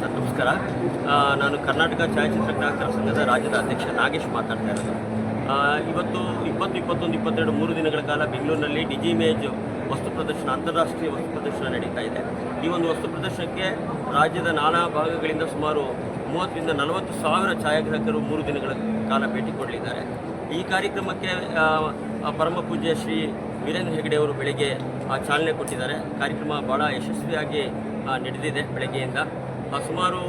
Sir ನಮಸ್ಕಾರ. ನಾನು ಕರ್ನಾಟಕ ಛಾಯಾಚಿತ್ರ ಗ್ರಾಹಕರ ಸಂಘದ ರಾಜ್ಯದ ಅಧ್ಯಕ್ಷ ನಾಗೇಶ್ ಮಾತಾಡ್ತಾ ಇರೋದು. ಇವತ್ತು ಇಪ್ಪತ್ತು, ಇಪ್ಪತ್ತೊಂದು, ಇಪ್ಪತ್ತೆರಡು, ಮೂರು ದಿನಗಳ ಕಾಲ ಬೆಂಗಳೂರಿನಲ್ಲಿ ಡಿಜಿಮೇಜ್ ವಸ್ತು ಪ್ರದರ್ಶನ, ಅಂತಾರಾಷ್ಟ್ರೀಯ ವಸ್ತು ಪ್ರದರ್ಶನ ನಡೀತಾ ಇದೆ. ಈ ಒಂದು ವಸ್ತು ಪ್ರದರ್ಶನಕ್ಕೆ ರಾಜ್ಯದ ನಾನಾ ಭಾಗಗಳಿಂದ ಸುಮಾರು ಮೂವತ್ತರಿಂದ ನಲವತ್ತು ಸಾವಿರ ಛಾಯಾಗ್ರಾಹಕರು ಮೂರು ದಿನಗಳ ಕಾಲ ಭೇಟಿ ಕೊಡಲಿದ್ದಾರೆ. ಈ ಕಾರ್ಯಕ್ರಮಕ್ಕೆ ಪರಮ ಪೂಜ್ಯ ಶ್ರೀ ವೀರೇಂದ್ರ ಹೆಗಡೆ ಅವರು ಬೆಳಿಗ್ಗೆ ಚಾಲನೆ ಕೊಟ್ಟಿದ್ದಾರೆ. ಕಾರ್ಯಕ್ರಮ ಭಾಳ ಯಶಸ್ವಿಯಾಗಿ ನಡೆದಿದೆ ಬೆಳಗ್ಗೆಯಿಂದ. ಸುಮಾರು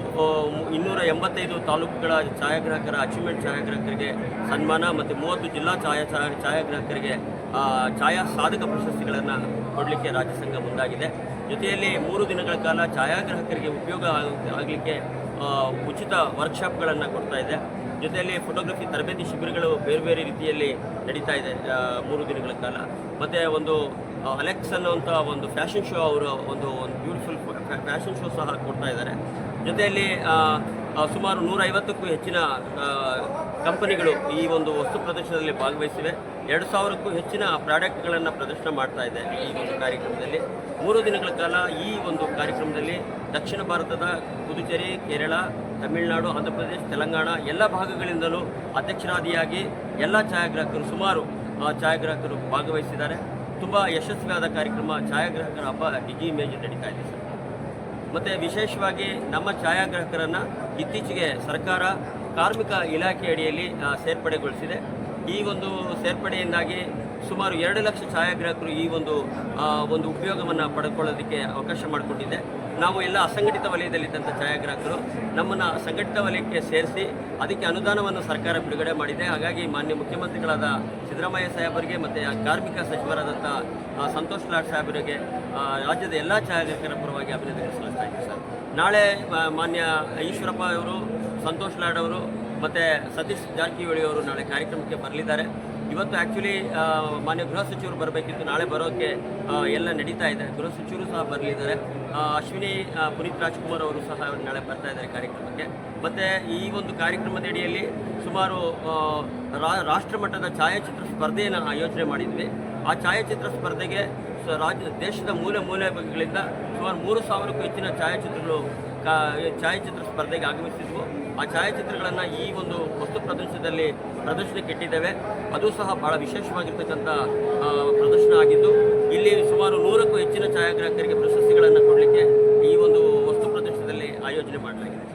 ಇನ್ನೂರ ಎಂಬತ್ತೈದು ತಾಲೂಕುಗಳ ಛಾಯಾಗ್ರಾಹಕರ, ಅಚೀವ್ಮೆಂಟ್ ಛಾಯಾಗ್ರಾಹಕರಿಗೆ ಸನ್ಮಾನ ಮತ್ತು ಮೂವತ್ತು ಜಿಲ್ಲಾ ಛಾಯಾ ಛಾಯಾ ಛಾಯಾಗ್ರಾಹಕರಿಗೆ ಛಾಯಾ ಸಾಧಕ ಪ್ರಶಸ್ತಿಗಳನ್ನು ಕೊಡಲಿಕ್ಕೆ ರಾಜ್ಯ ಸಂಘ ಮುಂದಾಗಿದೆ. ಜೊತೆಯಲ್ಲಿ ಮೂರು ದಿನಗಳ ಕಾಲ ಛಾಯಾಗ್ರಾಹಕರಿಗೆ ಉಪಯೋಗ ಆಗಲಿಕ್ಕೆ ಉಚಿತ ವರ್ಕ್ಶಾಪ್ಗಳನ್ನು ಕೊಡ್ತಾ ಇದೆ. ಜೊತೆಯಲ್ಲಿ ಫೋಟೋಗ್ರಫಿ ತರಬೇತಿ ಶಿಬಿರಗಳು ಬೇರೆ ಬೇರೆ ರೀತಿಯಲ್ಲಿ ನಡೀತಾ ಇದೆ ಮೂರು ದಿನಗಳ ಕಾಲ. ಮತ್ತು ಒಂದು ಅಲೆಕ್ಸ್ ಅನ್ನುವಂಥ ಒಂದು ಫ್ಯಾಷನ್ ಶೋ ಅವರು ಒಂದು ಒಂದು ಬ್ಯೂಟಿಫುಲ್ ಫ್ಯಾಷನ್ ಶೋ ಸಹ ಕೊಡ್ತಾ ಇದ್ದಾರೆ. ಜೊತೆಯಲ್ಲಿ ಸುಮಾರು ನೂರೈವತ್ತಕ್ಕೂ ಹೆಚ್ಚಿನ ಕಂಪನಿಗಳು ಈ ಒಂದು ವಸ್ತು ಪ್ರದರ್ಶನದಲ್ಲಿ ಭಾಗವಹಿಸಿವೆ. ಎರಡು ಸಾವಿರಕ್ಕೂ ಹೆಚ್ಚಿನ ಪ್ರಾಡಕ್ಟ್ಗಳನ್ನು ಪ್ರದರ್ಶನ ಮಾಡ್ತಾ ಇದೆ ಈ ಒಂದು ಕಾರ್ಯಕ್ರಮದಲ್ಲಿ. ಮೂರು ದಿನಗಳ ಕಾಲ ಈ ಒಂದು ಕಾರ್ಯಕ್ರಮದಲ್ಲಿ ದಕ್ಷಿಣ ಭಾರತದ ಪುದುಚೇರಿ, ಕೇರಳ ತಮಿಳುನಾಡು, ಆಂಧ್ರಪ್ರದೇಶ, ತೆಲಂಗಾಣ ಎಲ್ಲ ಭಾಗಗಳಿಂದಲೂ ಅಧ್ಯಕ್ಷರಾದಿಯಾಗಿ ಎಲ್ಲ ಛಾಯಾಗ್ರಾಹಕರು ಸುಮಾರು ಛಾಯಾಗ್ರಾಹಕರು ಭಾಗವಹಿಸಿದ್ದಾರೆ. ತುಂಬ ಯಶಸ್ವಿಯಾದ ಕಾರ್ಯಕ್ರಮ ಛಾಯಾಗ್ರಾಹಕರ ಹಬ್ಬ ಡಿಜಿ ಇಮೇಜ್ ನಡೀತಾ ಇದೆ ಮತ್ತು ವಿಶೇಷವಾಗಿ ನಮ್ಮ ಛಾಯಾಗ್ರಾಹಕರನ್ನು ಇತ್ತೀಚೆಗೆ ಸರ್ಕಾರ ಕಾರ್ಮಿಕ ಇಲಾಖೆ ಅಡಿಯಲ್ಲಿ ಸೇರ್ಪಡೆಗೊಳಿಸಿದೆ. ಈ ಒಂದು ಸೇರ್ಪಡೆಯಿಂದಾಗಿ ಸುಮಾರು ಎರಡು ಲಕ್ಷ ಛಾಯಾಗ್ರಾಹಕರು ಈ ಒಂದು ಒಂದು ಉಪಯೋಗವನ್ನು ಪಡೆದುಕೊಳ್ಳೋದಕ್ಕೆ ಅವಕಾಶ ಮಾಡಿಕೊಟ್ಟಿದೆ ನಾವು ಎಲ್ಲ ಅಸಂಘಟಿತ ವಲಯದಲ್ಲಿದ್ದಂಥ ಛಾಯಾಗ್ರಾಹಕರು ನಮ್ಮನ್ನು ಸಂಘಟಿತ ವಲಯಕ್ಕೆ ಸೇರಿಸಿ ಅದಕ್ಕೆ ಅನುದಾನವನ್ನು ಸರ್ಕಾರ ಬಿಡುಗಡೆ ಮಾಡಿದೆ. ಹಾಗಾಗಿ ಮಾನ್ಯ ಮುಖ್ಯಮಂತ್ರಿಗಳಾದ ಸಿದ್ದರಾಮಯ್ಯ ಸಾಹೇಬರಿಗೆ ಮತ್ತು ಕಾರ್ಮಿಕ ಸಚಿವರಾದಂಥ ಸಂತೋಷ್ ಲಾಡ್ ಸಾಹೇಬರಿಗೆ ರಾಜ್ಯದ ಎಲ್ಲ ಛಾಯಾಗ್ರಾಹಕರ ಪರವಾಗಿ ಅಭಿನಂದನೆ ಸಲ್ಲಿಸ್ತಾ ಇದ್ದೀವಿ ಸರ್. ನಾಳೆ ಮಾನ್ಯ ಈಶ್ವರಪ್ಪ ಅವರು, ಸಂತೋಷ್ ಲಾಡ್ ಅವರು ಮತ್ತು ಸತೀಶ್ ಜಾರಕಿಹೊಳಿ ಅವರು ನಾಳೆ ಕಾರ್ಯಕ್ರಮಕ್ಕೆ ಬರಲಿದ್ದಾರೆ. ಇವತ್ತು ಆ್ಯಕ್ಚುಲಿ ಮಾನ್ಯ ಗೃಹ ಸಚಿವರು ಬರಬೇಕಿತ್ತು. ನಾಳೆ ಬರೋಕ್ಕೆ ಎಲ್ಲ ನಡೀತಾ ಇದೆ. ಗೃಹ ಸಚಿವರು ಸಹ ಬರಲಿದ್ದಾರೆ. ಅಶ್ವಿನಿ ಪುನೀತ್ ರಾಜ್ಕುಮಾರ್ ಅವರು ಸಹ ನಾಳೆ ಬರ್ತಾ ಇದ್ದಾರೆ ಕಾರ್ಯಕ್ರಮಕ್ಕೆ. ಮತ್ತು ಈ ಒಂದು ಕಾರ್ಯಕ್ರಮದ ಅಡಿಯಲ್ಲಿ ಸುಮಾರು ರಾಷ್ಟ್ರಮಟ್ಟದ ಛಾಯಾಚಿತ್ರ ಸ್ಪರ್ಧೆಯನ್ನು ಆಯೋಜನೆ ಮಾಡಿದ್ವಿ. ಆ ಛಾಯಾಚಿತ್ರ ಸ್ಪರ್ಧೆಗೆ ರಾಜ್ಯ, ದೇಶದ ಮೂಲೆ ಮೂಲೆಗಳಿಂದ ಸುಮಾರು ಮೂರು ಸಾವಿರಕ್ಕೂ ಹೆಚ್ಚಿನ ಛಾಯಾಚಿತ್ರಗಳು ಕಾ ಛಾಯಾಚಿತ್ರ ಸ್ಪರ್ಧೆಗೆ ಆಗಮಿಸಿದ್ವು. ಆ ಛಾಯಾಚಿತ್ರಗಳನ್ನು ಈ ಒಂದು ವಸ್ತು ಪ್ರದರ್ಶನದಲ್ಲಿ ಪ್ರದರ್ಶನಕ್ಕೆ ಇಟ್ಟಿದ್ದೇವೆ. ಅದು ಸಹ ಬಹಳ ವಿಶೇಷವಾಗಿರ್ತಕ್ಕಂಥ ಪ್ರದರ್ಶನ ಆಗಿದ್ದು, ಇಲ್ಲಿ ಸುಮಾರು ನೂರಕ್ಕೂ ಹೆಚ್ಚಿನ ಛಾಯಾಗ್ರಾಹಕರಿಗೆ ಪ್ರಶಸ್ತಿಗಳನ್ನು ಕೊಡಲಿಕ್ಕೆ ಈ ಒಂದು ವಸ್ತು ಪ್ರದರ್ಶನದಲ್ಲಿ ಆಯೋಜನೆ ಮಾಡಲಾಗಿದೆ.